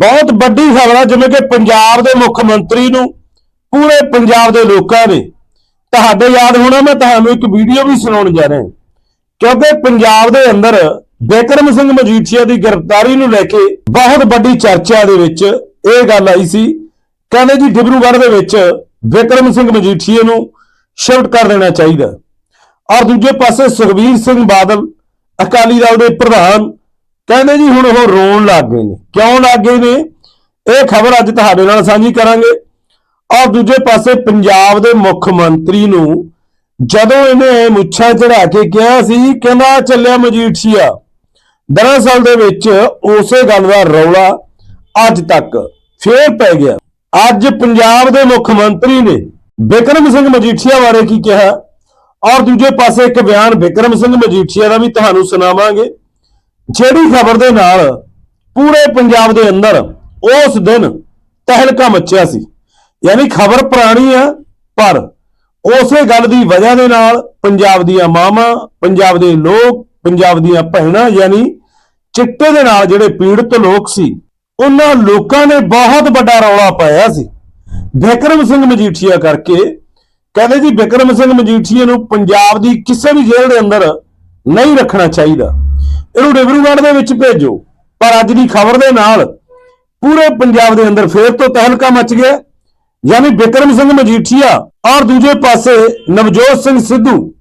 ਬਹੁਤ ਵੱਡੀ ਖਬਰ ਆ, ਜਿਵੇਂ ਕਿ ਪੰਜਾਬ ਦੇ ਮੁੱਖ ਮੰਤਰੀ ਨੂੰ, ਪੂਰੇ ਪੰਜਾਬ ਦੇ ਲੋਕਾਂ ਨੇ, ਤੁਹਾਡੇ ਯਾਦ ਹੋਣਾ, ਮੈਂ ਤੁਹਾਨੂੰ ਇੱਕ ਵੀਡੀਓ ਵੀ ਸੁਣਾਉਣ ਜਾ ਰਿਹਾ। ਕਿਉਂਕਿ ਪੰਜਾਬ ਦੇ ਅੰਦਰ ਬਿਕਰਮ ਸਿੰਘ ਮਜੀਠੀਆ ਦੀ ਗ੍ਰਿਫਤਾਰੀ ਨੂੰ ਲੈ ਕੇ ਬਹੁਤ ਵੱਡੀ ਚਰਚਾ ਦੇ ਵਿੱਚ ਇਹ ਗੱਲ ਆਈ ਸੀ। ਕਹਿੰਦੇ ਜੀ, ਡਿਬਰੂਗੜ੍ਹ ਦੇ ਵਿੱਚ ਬਿਕਰਮ ਸਿੰਘ ਮਜੀਠੀਆ ਨੂੰ ਸ਼ਿਫਟ ਕਰ ਦੇਣਾ ਚਾਹੀਦਾ। ਔਰ ਦੂਜੇ ਪਾਸੇ ਸੁਖਬੀਰ ਸਿੰਘ ਬਾਦਲ, ਅਕਾਲੀ ਦਲ ਦੇ ਪ੍ਰਧਾਨ ਕਹਿੰਦੇ ਜੀ ਹੁਣ ਉਹ ਰੋਣ ਲੱਗ ਗਏ ਨੇ। ਕਿਉਂ ਲੱਗ ਗਏ ਨੇ? ਇਹ ਖਬਰ ਅੱਜ ਤੁਹਾਡੇ ਨਾਲ ਸਾਂਝੀ ਕਰਾਂਗੇ। ਔਰ ਦੂਜੇ ਪਾਸੇ ਪੰਜਾਬ ਦੇ ਮੁੱਖ ਮੰਤਰੀ ਨੂੰ ਜਦੋਂ ਇਹਨੇ ਮੁੱਛਾਂ ਚੜਾ ਕੇ ਕਿਹਾ ਸੀ, ਕਹਿੰਦਾ ਚੱਲਿਆ ਮਜੀਠੀਆ। ਦਰਅਸਲ ਦੇ ਵਿੱਚ ਉਸੇ ਗੱਲ ਦਾ ਰੌਲਾ ਅੱਜ ਤੱਕ ਫੇਰ ਪੈ ਗਿਆ। ਅੱਜ ਪੰਜਾਬ ਦੇ ਮੁੱਖ ਮੰਤਰੀ ਨੇ ਬਿਕਰਮ ਸਿੰਘ ਮਜੀਠੀਆ ਬਾਰੇ ਕੀ ਕਿਹਾ? ਔਰ ਦੂਜੇ ਪਾਸੇ ਇੱਕ ਬਿਆਨ ਬਿਕਰਮ ਸਿੰਘ ਮਜੀਠੀਆ ਦਾ ਵੀ ਤੁਹਾਨੂੰ ਸੁਣਾਵਾਂਗੇ। ਜਿਹੜੀ ਖਬਰ ਦੇ ਨਾਲ ਪੂਰੇ ਪੰਜਾਬ ਦੇ ਅੰਦਰ ਉਸ ਦਿਨ ਤਹਿਲਕਾ ਮੱਚਿਆ ਸੀ। ਯਾਨੀ ਖਬਰ ਪੁਰਾਣੀ ਆ, ਪਰ ਉਸੇ ਗੱਲ ਦੀ ਵਜ੍ਹਾ ਦੇ ਨਾਲ ਪੰਜਾਬ ਦੀਆਂ ਮਾਵਾਂ, ਪੰਜਾਬ ਦੇ ਲੋਕ, ਪੰਜਾਬ ਦੀਆਂ ਭੈਣਾਂ, ਯਾਨੀ ਚਿੱਟੇ ਦੇ ਨਾਲ ਜਿਹੜੇ ਪੀੜਤ ਲੋਕ ਸੀ, ਉਹਨਾਂ ਲੋਕਾਂ ਨੇ ਬਹੁਤ ਵੱਡਾ ਰੌਲਾ ਪਾਇਆ ਸੀ। ਬਿਕਰਮ ਸਿੰਘ ਮਜੀਠੀਆ ਕਰਕੇ ਕਹਿੰਦੇ ਜੀ ਬਿਕਰਮ ਸਿੰਘ ਮਜੀਠੀਆ ਨੂੰ ਪੰਜਾਬ ਦੀ ਕਿਸੇ ਵੀ ਜੇਲ੍ਹ ਦੇ ਅੰਦਰ ਨਹੀਂ ਰੱਖਣਾ ਚਾਹੀਦਾ। ਇਹਨੂੰ ਡਿਬਰੂਗੜ੍ਹ ਦੇ ਵਿੱਚ ਭੇਜੋ। ਪਰ ਅੱਜ ਦੀ ਖਬਰ ਦੇ ਨਾਲ ਪੂਰੇ ਪੰਜਾਬ ਦੇ ਅੰਦਰ ਫੇਰ ਤੋਂ ਤਹਿਲਕਾ ਮਚ ਗਿਆ। ਯਾਨੀ ਬਿਕਰਮ ਸਿੰਘ ਮਜੀਠੀਆ ਔਰ ਦੂਜੇ ਪਾਸੇ ਨਵਜੋਤ ਸਿੰਘ ਸਿੱਧੂ,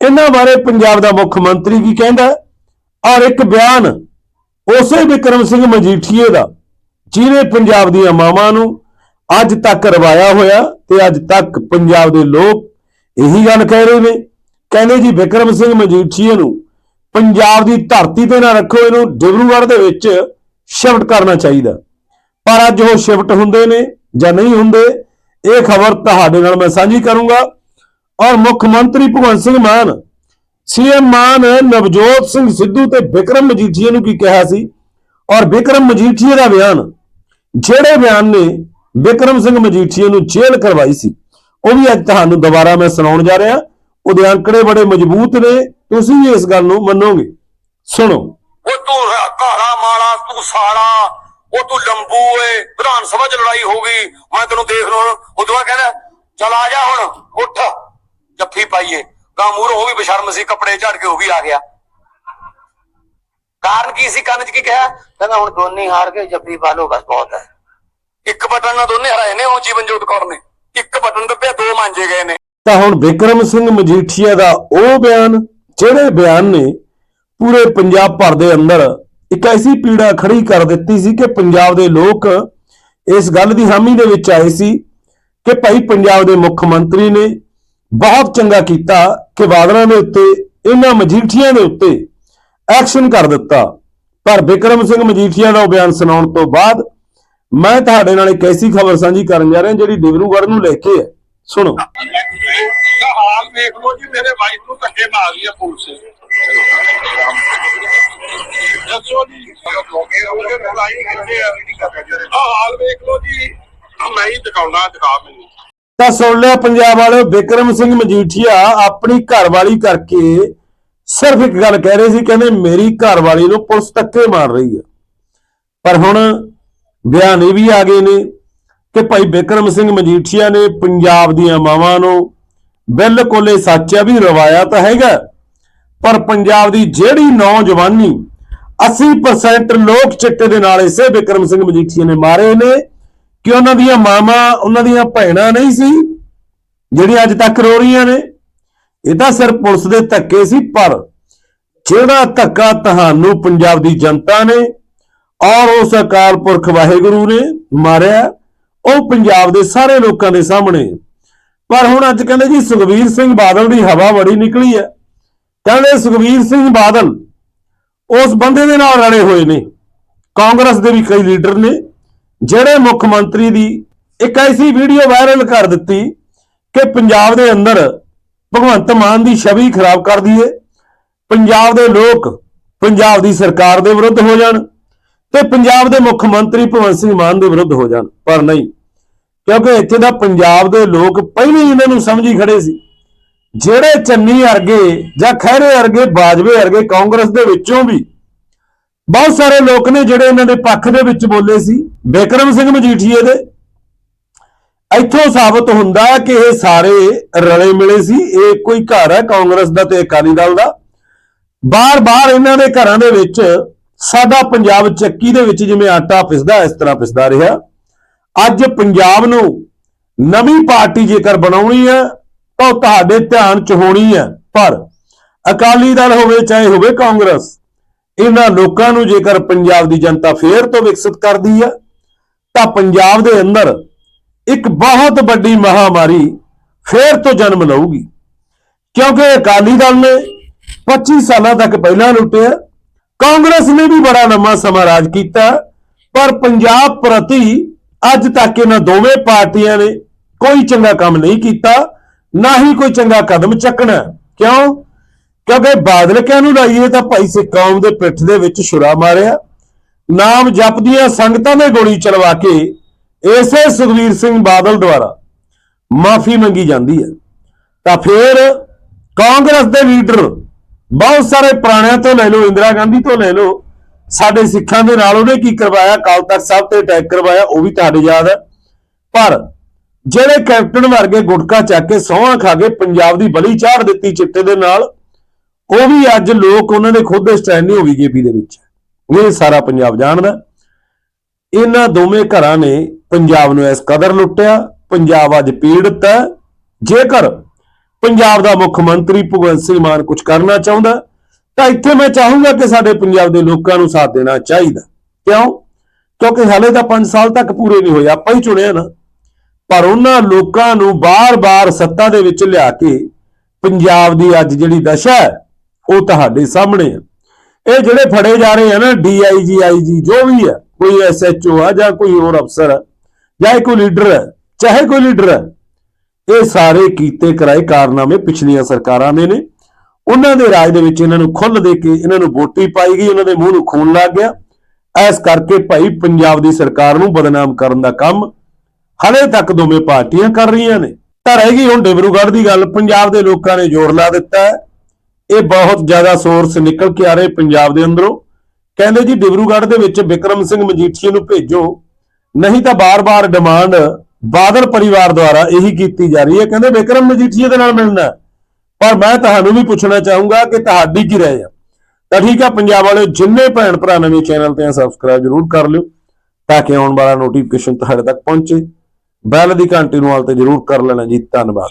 ਇਹਨਾਂ ਬਾਰੇ ਪੰਜਾਬ ਦਾ ਮੁੱਖ ਮੰਤਰੀ ਕੀ ਕਹਿੰਦਾ ਔਰ ਇੱਕ ਬਿਆਨ ਉਸੇ ਬਿਕਰਮ ਸਿੰਘ ਮਜੀਠੀਏ ਦਾ, ਜਿਹਨੇ ਪੰਜਾਬ ਦੀਆਂ ਮਾਵਾਂ ਨੂੰ ਅੱਜ ਤੱਕ ਰਵਾਇਆ ਹੋਇਆ ਤੇ ਅੱਜ ਤੱਕ ਪੰਜਾਬ ਦੇ ਲੋਕ ਇਹੀ ਗੱਲ ਕਹਿ ਰਹੇ ਨੇ। ਕਹਿੰਦੇ ਜੀ ਬਿਕਰਮ ਸਿੰਘ ਮਜੀਠੀਏ ਨੂੰ ਪੰਜਾਬ ਦੀ ਧਰਤੀ ਤੇ ਨਾ ਰੱਖੋ ਇਹਨੂੰ ਡਿਬਰੂਗੜ੍ਹ ਦੇ ਵਿੱਚ ਸ਼ਿਫਟ ਕਰਨਾ ਚਾਹੀਦਾ। ਪਰ ਅੱਜ ਉਹ ਸ਼ਿਫਟ ਹੁੰਦੇ ਨੇ ਜਾਂ ਨਹੀਂ ਹੁੰਦੇ, ਇਹ ਖਬਰ ਤੁਹਾਡੇ ਨਾਲ ਮੈਂ ਸਾਂਝੀ ਕਰੂੰਗਾ। ਔਰ ਮੁੱਖ ਮੰਤਰੀ ਭਗਵੰਤ ਸਿੰਘ ਮਾਨ ਸੀਐਮ ਮਾਨ ਨਵਜੋਤ ਸਿੰਘ ਸਿੱਧੂ ਤੇ ਬਿਕਰਮ ਮਜੀਠੀਆ ਨੂੰ ਕੀ ਕਿਹਾ ਸੀ? ਔਰ ਬਿਕਰਮ ਮਜੀਠੀਆ ਦਾ ਬਿਆਨ, ਜਿਹੜੇ ਬਿਆਨ ਨੇ ਬਿਕਰਮ ਸਿੰਘ ਮਜੀਠੀਆ ਨੂੰ ਜੇਲ੍ਹ ਕਰਵਾਈ ਸੀ, ਉਹ ਵੀ ਅੱਜ ਤੁਹਾਨੂੰ ਦੁਬਾਰਾ ਮੈਂ ਸੁਣਾਉਣ ਜਾ ਰਿਹਾ। ਉਹਦੇ ਅੰਕੜੇ ਬੜੇ ਮਜ਼ਬੂਤ ਨੇ। ਤੁਸੀਂ ਵੀ ਇਸ ਗੱਲ ਨੂੰ ਮੰਨੋਗੇ? ਸੁਣੋ। ਉਹ ਤੂੰ ਰ- ਕਾਲਾ ਮਾਲਾ ਤੂੰ ਸਾਲਾ ਉਹ ਤੂੰ ਲੰਬੂ ਏ ਵਿਧਾਨ ਸਭਾ ਚ ਲੜਾਈ ਹੋ ਗਈ। ਮੈਂ ਤੈਨੂੰ ਦੇਖ ਲਵਾਂ। ਉਦੋਂ ਕਹਿੰਦਾ ਚਲ ਆ ਜਾ ਹੁਣ ਉੱਠ। ਜੱਫੀ ਪਾਈਏ। ਗਾਂ ਮੂਰ ਉਹ ਵੀ ਬਸ਼ਰਮ ਸੀ ਕੱਪੜੇ ਝੜ ਕੇ ਉਹ ਵੀ ਆ ਗਿਆ। ਕਾਰਨ ਕੀ ਸੀ ਕੰਨ ਚ ਕੀ ਕਿਹਾ? ਕਹਿੰਦਾ ਹੁਣ ਦੋਨੇ ਹਾਰ ਗਏ ਜੱਫੀ ਪਾ ਲਓ ਬਸ ਬਹੁਤ ਹੈ। ਇੱਕ ਬਟਨ ਨਾਲ ਦੋਨੇ ਹਰਾਏ ਨੇ ਉਹ ਜੀਵਨਜੋਤ ਕੌਰ ਨੇ। ਇੱਕ ਬਟਨ ਪਿਆ ਦੋ ਮਾਂਜੇ ਗਏ ਨੇ। ਤਾਂ ਹੁਣ ਬਿਕਰਮ ਸਿੰਘ ਮਜੀਠੀਆ ਦਾ ਉਹ ਬਿਆਨ ਜਿਹੜੇ ਬਿਆਨ ਨੇ ਪੂਰੇ ਪੰਜਾਬ ਭਰ ਦੇ ਅੰਦਰ ਇੱਕ ਐਸੀ ਪੀੜਾ ਖੜੀ ਕਰ ਦਿੱਤੀ ਸੀ ਕਿ ਪੰਜਾਬ ਦੇ ਲੋਕ ਇਸ ਗੱਲ ਦੀ ਹਾਮੀ ਦੇ ਵਿੱਚ ਆਏ ਸੀ ਕਿ ਭਾਈ ਪੰਜਾਬ ਦੇ ਮੁੱਖ ਮੰਤਰੀ ਨੇ ਬਹੁਤ ਚੰਗਾ ਕੀਤਾ ਕਿ ਬਾਦਲਾਂ ਦੇ ਉੱਤੇ, ਇਹਨਾਂ ਮਜੀਠੀਆਂ ਦੇ ਉੱਤੇ ਐਕਸ਼ਨ ਕਰ ਦਿੱਤਾ। ਪਰ ਬਿਕਰਮ ਸਿੰਘ ਮਜੀਠੀਆ ਦਾ ਉਹ ਬਿਆਨ ਸੁਣਾਉਣ ਤੋਂ ਬਾਅਦ ਮੈਂ ਤੁਹਾਡੇ ਨਾਲ ਇੱਕ ਐਸੀ ਖਬਰ ਸਾਂਝੀ ਕਰਨ ਜਾ ਰਿਹਾ ਜਿਹੜੀ ਡਿਬਰੂਗੜ੍ਹ ਨੂੰ ਲੈ ਕੇ ਹੈ। ਸੁਣੋ। ਹਾਲ ਵੇਖ ਲਓ ਜੀ, ਮੇਰੇ ਵਾਈਫ ਨੂੰ ਧੱਕੇ ਮਾਰ ਰਹੀ ਹੈ ਪੁਲਿਸ ਦੱਸੋ ਜੀ। ਹਾਲ ਵੇਖ ਲਓ ਜੀ। ਮੈਂ ਹੀ ਦਿਖਾਉਣਾ ਦਿਖਾ ਮੈਨੂੰ। ਤਾਂ ਸੁਣ ਲਿਆ ਪੰਜਾਬ ਵਾਲੇ ਬਿਕਰਮ ਸਿੰਘ ਮਜੀਠੀਆ ਆਪਣੀ ਘਰਵਾਲੀ ਕਰਕੇ ਸਿਰਫ ਇੱਕ ਗੱਲ ਕਹਿ ਰਹੇ ਸੀ, ਕਹਿੰਦੇ ਮੇਰੀ ਘਰਵਾਲੀ ਨੂੰ ਪੁਲਿਸ ਧੱਕੇ ਮਾਰ ਰਹੀ ਹੈ ਪਰ ਹੁਣ ਬਿਆਨ ਇਹ ਵੀ ਆ ਗਏ ਨੇ ਕਿ ਭਾਈ ਬਿਕਰਮ ਸਿੰਘ ਮਜੀਠੀਆ ਨੇ ਪੰਜਾਬ ਦੀਆਂ ਮਾਵਾਂ ਨੂੰ ਬਿਲਕੁਲ ਇਹ ਸੱਚ ਹੈ ਵੀ ਰਵਾਇਆ ਤਾਂ ਹੈਗਾ। ਪਰ ਪੰਜਾਬ ਦੀ ਜਿਹੜੀ ਨੌਜਵਾਨੀ 80% ਲੋਕ ਚਿੱਟੇ ਦੇ ਨਾਲ ਇਸੇ ਬਿਕਰਮ ਸਿੰਘ ਮਜੀਠੀਆ ਨੇ ਮਾਰੇ ਨੇ ਕਿ ਉਹਨਾਂ ਦੀਆਂ ਮਾਵਾਂ, ਉਹਨਾਂ ਦੀਆਂ ਭੈਣਾਂ ਨਹੀਂ ਸੀ, ਜਿਹੜੀਆਂ ਅੱਜ ਤੱਕ ਰੋ ਰਹੀਆਂ ਨੇ। ਇਹ ਤਾਂ ਸਿਰਫ ਪੁਲਿਸ ਦੇ ਧੱਕੇ ਸੀ, ਪਰ ਜਿਹੜਾ ਧੱਕਾ ਤੁਹਾਨੂੰ ਪੰਜਾਬ ਦੀ ਜਨਤਾ ਨੇ ਔਰ ਉਸ ਅਕਾਲ ਪੁਰਖ ਵਾਹਿਗੁਰੂ ਨੇ ਮਾਰਿਆ, ਉਹ ਪੰਜਾਬ ਦੇ ਸਾਰੇ ਲੋਕਾਂ ਦੇ ਸਾਹਮਣੇ ਪਰ ਹੁਣ ਅੱਜ ਕਹਿੰਦੇ ਜੀ ਸੁਖਬੀਰ ਸਿੰਘ ਬਾਦਲ ਦੀ ਹਵਾ ਬੜੀ ਨਿਕਲੀ ਹੈ। ਕਹਿੰਦੇ ਸੁਖਬੀਰ ਸਿੰਘ ਬਾਦਲ ਉਸ ਬੰਦੇ ਦੇ ਨਾਲ ਰਲੇ ਹੋਏ ਨੇ। ਕਾਂਗਰਸ ਦੇ ਵੀ ਕਈ ਲੀਡਰ ਨੇ, ਜਿਹੜੇ ਮੁੱਖ ਮੰਤਰੀ ਦੀ ਇੱਕ ਐਸੀ ਵੀਡੀਓ ਵਾਇਰਲ ਕਰ ਦਿੱਤੀ ਕਿ ਪੰਜਾਬ ਦੇ ਅੰਦਰ ਭਗਵੰਤ ਮਾਨ ਦੀ ਛਵੀ ਖਰਾਬ ਕਰ ਦਈਏ, ਪੰਜਾਬ ਦੇ ਲੋਕ ਪੰਜਾਬ ਦੀ ਸਰਕਾਰ ਦੇ ਵਿਰੁੱਧ ਹੋ ਜਾਣ ਤੇ ਪੰਜਾਬ ਦੇ ਮੁੱਖ ਮੰਤਰੀ ਭਗਵੰਤ ਸਿੰਘ ਮਾਨ ਦੇ ਵਿਰੁੱਧ ਹੋ ਜਾਣ। ਪਰ ਨਹੀਂ ਕਿਉਂਕਿ ਇੱਥੇ ਦਾ ਪੰਜਾਬ ਦੇ ਲੋਕ ਪਹਿਲਾਂ ਹੀ ਇਹਨਾਂ ਨੂੰ ਸਮਝੀ ਖੜੇ ਸੀ। ਜਿਹੜੇ ਚੰਨੀ ਅਰਗੇ ਜਾਂ ਖਹਿਰੇ ਅਰਗੇ ਬਾਜਵੇ ਅਰਗੇ ਕਾਂਗਰਸ ਦੇ ਵਿੱਚੋਂ ਵੀ ਬਹੁਤ ਸਾਰੇ ਲੋਕ ਨੇ ਜਿਹੜੇ ਇਹਨਾਂ ਦੇ ਪੱਖ ਦੇ ਵਿੱਚ ਬੋਲੇ ਸੀ। ਬਿਕਰਮ ਸਿੰਘ ਮਜੀਠੀਏ ਦੇ। ਇੱਥੋਂ ਸਾਬਤ ਹੁੰਦਾ ਕਿ ਇਹ ਸਾਰੇ ਰਲੇ ਮਿਲੇ ਸੀ। ਇਹ ਕੋਈ ਘਰ ਹੈ ਕਾਂਗਰਸ ਦਾ ਤੇ ਅਕਾਲੀ ਦਲ ਦਾ। ਬਾਰ-ਬਾਰ ਇਹਨਾਂ ਦੇ ਘਰਾਂ ਦੇ ਵਿੱਚ ਸਾਡਾ ਪੰਜਾਬ ਚੱਕੀ ਦੇ ਵਿੱਚ ਜਿਵੇਂ ਆਟਾ ਪਿਸਦਾ, ਇਸ ਤਰ੍ਹਾਂ ਪਿਸਦਾ ਰਿਹਾ। ਅੱਜ ਪੰਜਾਬ ਨੂੰ ਨਵੀਂ ਪਾਰਟੀ ਜੇਕਰ ਬਣਾਉਣੀ ਹੈ, ਤਾਂ ਉਹ ਤੁਹਾਡੇ ਧਿਆਨ 'ਚ ਹੋਣੀ ਹੈ। ਪਰ ਅਕਾਲੀ ਦਲ ਹੋਵੇ, ਚਾਹੇ ਹੋਵੇ ਕਾਂਗਰਸ, ਇਹਨਾਂ ਲੋਕਾਂ ਨੂੰ ਜੇਕਰ ਪੰਜਾਬ ਦੀ ਜਨਤਾ ਫੇਰ ਤੋਂ ਵਿਕਸਿਤ ਕਰਦੀ ਹੈ, ਤਾਂ ਪੰਜਾਬ ਦੇ ਅੰਦਰ ਇੱਕ ਬਹੁਤ ਵੱਡੀ ਮਹਾਮਾਰੀ ਫੇਰ ਤੋਂ ਜਨਮ ਲਊਗੀ। ਕਿਉਂਕਿ ਅਕਾਲੀ ਦਲ ਨੇ 25 ਸਾਲਾਂ ਤੱਕ ਪਹਿਲਾਂ ਲੁੱਟਿਆ, ਕਾਂਗਰਸ ਨੇ ਵੀ ਬੜਾ ਲੰਮਾ ਸਮਾਂ ਰਾਜ ਕੀਤਾ, ਪਰ ਪੰਜਾਬ ਪ੍ਰਤੀ ਅੱਜ ਤੱਕ ਇਹਨਾਂ ਦੋਵੇਂ ਪਾਰਟੀਆਂ ਨੇ ਕੋਈ ਚੰਗਾ ਕੰਮ ਨਹੀਂ ਕੀਤਾ, ਨਾ ਹੀ ਕੋਈ ਚੰਗਾ ਕਦਮ ਚੱਕਣਾ। ਕਿਉਂ? ਕਿਉਂਕਿ ਬਾਦਲ ਕਿਆਂ ਨੂੰ ਲਾਈਏ ਤਾਂ ਭਾਈ ਸਿੱਖ ਕੌਮ ਦੇ ਪਿੱਠ ਦੇ ਵਿੱਚ ਛੁਰਾ ਮਾਰਿਆ। ਨਾਮ ਜਪਦੀਆਂ ਸੰਗਤਾਂ ਨੇ ਗੋਲੀ ਚਲਵਾ ਕੇ ਇਸੇ ਸੁਖਵੀਰ ਸਿੰਘ ਬਾਦਲ ਦੁਆਰਾ ਮਾਫੀ ਮੰਗੀ ਜਾਂਦੀ ਹੈ। ਤਾਂ ਫਿਰ ਕਾਂਗਰਸ ਦੇ ਲੀਡਰ ਬਹੁਤ ਸਾਰੇ ਪੁਰਾਣਿਆਂ ਤੋਂ ਲੈ ਲਓ, ਇੰਦਰਾ ਗਾਂਧੀ ਤੋਂ ਲੈ ਲਓ ਸਾਡੇ ਸਿੱਖਾਂ ਦੇ ਨਾਲ ਉਹਨੇ ਕੀ ਕਰਵਾਇਆ? ਕਾਲ ਤਖਤ ਸਾਹਿਬ ਤੇ ਅਟੈਕ ਕਰਵਾਇਆ, ਉਹ ਵੀ ਤੁਹਾਡੇ ਯਾਦ ਹੈ। ਪਰ ਜਿਹੜੇ ਕੈਪਟਨ ਵਰਗੇ ਗੁਟਕਾ ਚੱਕ ਕੇ ਸੋਹਾਂ ਖਾ ਕੇ ਪੰਜਾਬ ਦੀ ਬਲੀ ਚਾੜ ਦਿੱਤੀ ਚਿੱਟੇ ਦੇ ਨਾਲ, ਉਹ ਵੀ ਅੱਜ ਲੋਕ ਉਹਨਾਂ ਦੇ ਖੁਦ ਦੇ ਸਟੈਂਡ ਨਹੀਂ ਹੋ ਬੀਜੇਪੀ ਦੇ ਵਿੱਚ ਇਹ ਸਾਰਾ ਪੰਜਾਬ ਜਾਣਦਾ ਇਹਨਾਂ ਦੋਵੇਂ ਘਰਾਂ ਨੇ ਪੰਜਾਬ ਨੂੰ ਇਸ ਕਦਰ ਲੁੱਟਿਆ। ਪੰਜਾਬ ਅੱਜ ਪੀੜਤ ਹੈ। ਜੇਕਰ ਪੰਜਾਬ ਦਾ ਮੁੱਖ ਮੰਤਰੀ ਭਗਵੰਤ ਸਿੰਘ ਮਾਨ ਕੁਝ ਕਰਨਾ ਚਾਹੁੰਦਾ ਤਾਂ ਇੱਥੇ ਮੈਂ ਚਾਹੂੰਗਾ ਕਿ ਸਾਡੇ ਪੰਜਾਬ ਦੇ ਲੋਕਾਂ ਨੂੰ ਸਾਥ ਦੇਣਾ ਚਾਹੀਦਾ। ਕਿਉਂ? ਕਿਉਂਕਿ ਹਾਲੇ ਤਾਂ 5 ਸਾਲ ਤੱਕ ਪੂਰੇ ਨਹੀਂ ਹੋਏ, ਆਪਾਂ ਹੀ ਚੁਣਿਆ ਨਾ। ਪਰ ਉਹਨਾਂ ਲੋਕਾਂ ਨੂੰ ਬਾਰ-ਬਾਰ ਸੱਤਾ ਦੇ ਵਿੱਚ ਲਿਆ ਕੇ ਪੰਜਾਬ ਦੀ ਅੱਜ ਜਿਹੜੀ ਦਸ਼ਾ ਹੈ, ਉਹ ਤੁਹਾਡੇ ਸਾਹਮਣੇ ਹੈ। ਇਹ ਜਿਹੜੇ ਫੜੇ ਜਾ ਰਹੇ ਆ ਨਾ ਡੀਆਈਜੀ ਆਈਜੀ ਜੋ ਵੀ ਹੈ, ਕੋਈ ਐਸਐਚਓ ਆ ਜਾਂ ਕੋਈ ਹੋਰ ਅਫਸਰ ਹੈ ਜਾਂ ਕੋਈ ਲੀਡਰ ਹੈ, ਚਾਹੇ ਕੋਈ ਲੀਡਰ ਹੈ, ਇਹ ਸਾਰੇ ਕੀਤੇ ਕਰਾਏ ਕਾਰਨਾਮੇ ਪਿਛਲੀਆਂ ਸਰਕਾਰਾਂ ਦੇ ਨੇ। ਉਹਨਾਂ ਦੇ ਰਾਜ ਦੇ ਵਿੱਚ ਇਹਨਾਂ ਨੂੰ ਖੁੱਲ ਦੇ ਕੇ ਇਹਨਾਂ ਨੂੰ ਵੋਟੀ ਪਾਈ ਗਈ, ਉਹਨਾਂ ਦੇ ਮੂੰਹ ਨੂੰ ਖੂਨ ਲੱਗ ਗਿਆ। ਐਸ ਕਰਕੇ ਭਾਈ ਪੰਜਾਬ ਦੀ ਸਰਕਾਰ ਨੂੰ ਬਦਨਾਮ ਕਰਨ ਦਾ ਕੰਮ ਹਲੇ ਤੱਕ ਦੋਵੇਂ ਪਾਰਟੀਆਂ ਕਰ ਰਹੀਆਂ ਨੇ। ਤਾਂ ਰਹਿ ਗਈ ਹੁਣ ਡਿਬਰੂਗੜ੍ਹ ਦੀ ਗੱਲ। ਪੰਜਾਬ ਦੇ ਲੋਕਾਂ ਨੇ ਜ਼ੋਰ ਲਾ ਦਿੱਤਾ ਹੈ। ਇਹ ਬਹੁਤ ਜ਼ਿਆਦਾ ਸੋਰਸ ਨਿਕਲ ਕੇ ਆ ਰਹੇ ਪੰਜਾਬ ਦੇ ਅੰਦਰੋਂ। ਕਹਿੰਦੇ ਜੀ, ਡਿਬਰੂਗੜ੍ਹ ਦੇ ਵਿੱਚ ਵਿਕਰਮ ਸਿੰਘ ਮਜੀਠੀਏ ਨੂੰ ਭੇਜੋ। ਨਹੀਂ ਤਾਂ ਬਾਰ-ਬਾਰ ਡਿਮਾਂਡ ਬਾਦਲ ਪਰਿਵਾਰ ਦੁਆਰਾ ਇਹੀ ਕੀਤੀ ਜਾ ਰਹੀ ਹੈ। ਕਹਿੰਦੇ ਵਿਕਰਮ ਮਜੀਠੀਏ ਦੇ ਨਾਲ ਮਿਲਣਾ ਪਰ ਮੈਂ ਤੁਹਾਨੂੰ ਵੀ ਪੁੱਛਣਾ ਚਾਹੂੰਗਾ ਕਿ ਤੁਹਾਡੀ ਕੀ ਰਾਏ ਆ? ਤਾਂ ਠੀਕ ਆ, ਪੰਜਾਬ ਵਾਲਿਓ ਜਿੰਨੇ ਭੈਣ ਭਰਾ ਨਵੇਂ ਚੈਨਲ ਤੇ ਆ ਸਬਸਕ੍ਰਾਈਬ ਜਰੂਰ ਕਰ ਲਿਓ ਤਾਂ ਕਿ ਆਉਣ ਵਾਲਾ ਨੋਟੀਫਿਕੇਸ਼ਨ ਤੁਹਾਡੇ ਤੱਕ ਪਹੁੰਚੇ। ਬੈਲ ਦੀ ਘੰਟੀ ਨੂੰ ਆਲ ਤੇ ਜਰੂਰ ਕਰ ਲੈਣਾ ਜੀ। ਧੰਨਵਾਦ।